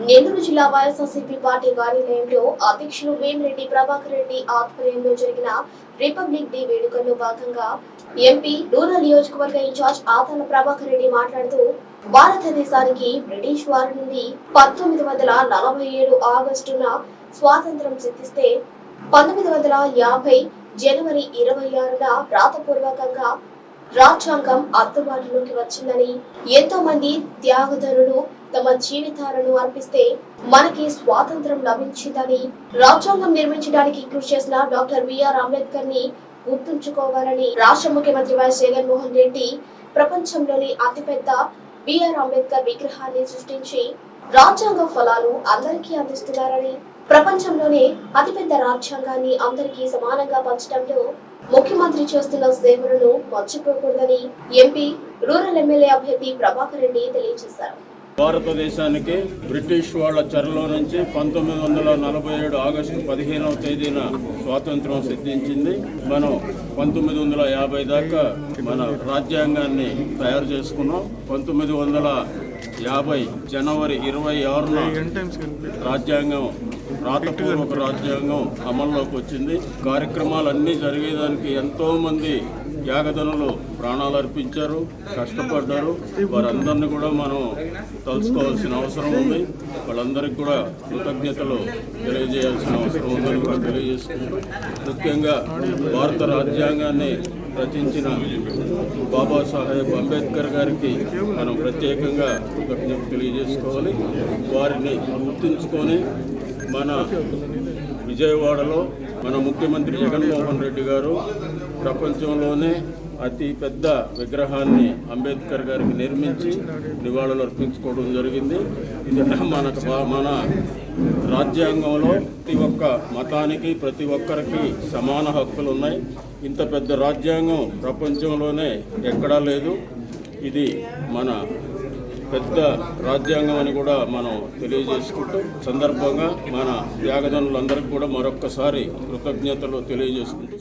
నెల్లూరు జిల్లా వైఎస్ఆర్సీపీ పార్టీ కార్యాలయంలో అధ్యక్షులు వేమిరెడ్డి ప్రభాకర్ రెడ్డి ఆధ్వర్యంలో జరిగిన రిపబ్లిక్ డే వేడుకల్లో భాగంగా ఎంపీ రూరల్ నియోజకవర్గ ఇన్ఛార్జ్ ఆదాల ప్రభాకర్ రెడ్డి మాట్లాడుతూ భారతదేశానికి బ్రిటిష్ వారి నుండి పంతొమ్మిది వందల నలభై ఏడు ఆగస్టున స్వాతంత్రం సిద్ధిస్తే పంతొమ్మిది వందల యాభై జనవరి ఇరవై ఆరున రాతపూర్వకంగా రాజ్యాంగం అందుబాటులోకి వచ్చిందని ఎంతో మంది త్యాగధనులు తమ జీవితాలను అర్పిస్తే మనకి స్వాతంత్రం లభించిందని రాజ్యాంగం నిర్మించడానికి కృషి చేసిన డాక్టర్ బిఆర్ అంబేద్కర్ని గుర్తుంచుకోవాలని రాష్ట్ర ముఖ్యమంత్రి వైఎస్ జగన్మోహన్ రెడ్డి ప్రపంచంలోని అతిపెద్ద బిఆర్ అంబేద్కర్ విగ్రహాన్ని సృష్టించి రాజ్యాంగ ఫలాలు అందరికీ అందిస్తున్నారని ప్రపంచంలోనే అతిపెద్ద రాజ్యాంగాన్ని అందరికీ సమానంగా పంచడంలో ముఖ్యమంత్రి చేస్తున్న సేవలను మర్చిపోకూడదని ఎంపీ రూరల్ ఎమ్మెల్యే అభ్యర్థి ప్రభాకర్ రెడ్డి తెలియజేశారు. భారతదేశానికి బ్రిటిష్ వాళ్ళ చెరలో నుంచి పంతొమ్మిది వందల నలభై ఏడు ఆగస్టు పదిహేనవ తేదీన స్వాతంత్రం సిద్ధించింది. మనం పంతొమ్మిది వందల యాభై దాకా మన రాజ్యాంగాన్ని తయారు చేసుకున్నాం. పంతొమ్మిది వందల యాభై జనవరి ఇరవై ఆరున రాజ్యాంగం రాతపూర్వక రాజ్యాంగం అమల్లోకి వచ్చింది. కార్యక్రమాలన్నీ జరిగేదానికి ఎంతోమంది యాగదనులు త్యాగదనులు ప్రాణాలు అర్పించారు కష్టపడ్డారు. వారందరినీ కూడా మనం తలుసుకోవాల్సిన అవసరం ఉంది. వాళ్ళందరికీ కూడా కృతజ్ఞతలు తెలియజేయాల్సిన అవసరం ఉందని కూడా తెలియజేసుకుంటూ ముఖ్యంగా భారత రాజ్యాంగాన్ని రచించిన బాబాసాహెబ్ అంబేద్కర్ గారికి మనం ప్రత్యేకంగా కృతజ్ఞత తెలియజేసుకోవాలి. వారిని గుర్తుంచుకొని మన విజయవాడలో మన ముఖ్యమంత్రి జగన్మోహన్ రెడ్డి గారు ప్రపంచంలోనే అతి పెద్ద విగ్రహాన్ని అంబేద్కర్ గారికి నిర్మించి నివాళులు అర్పించుకోవడం జరిగింది. ఇది మన మన రాజ్యాంగంలో ప్రతి ఒక్క మతానికి ప్రతి ఒక్కరికి సమాన హక్కులు ఉన్నాయి. ఇంత పెద్ద రాజ్యాంగం ప్రపంచంలోనే ఎక్కడా లేదు. ఇది మన పెద్ద రాజ్యాంగం అని కూడా మనం తెలియజేసుకుంటూ సందర్భంగా మన త్యాగదనులందరికీ కూడా మరొక్కసారి కృతజ్ఞతలు తెలియజేసుకుంటూ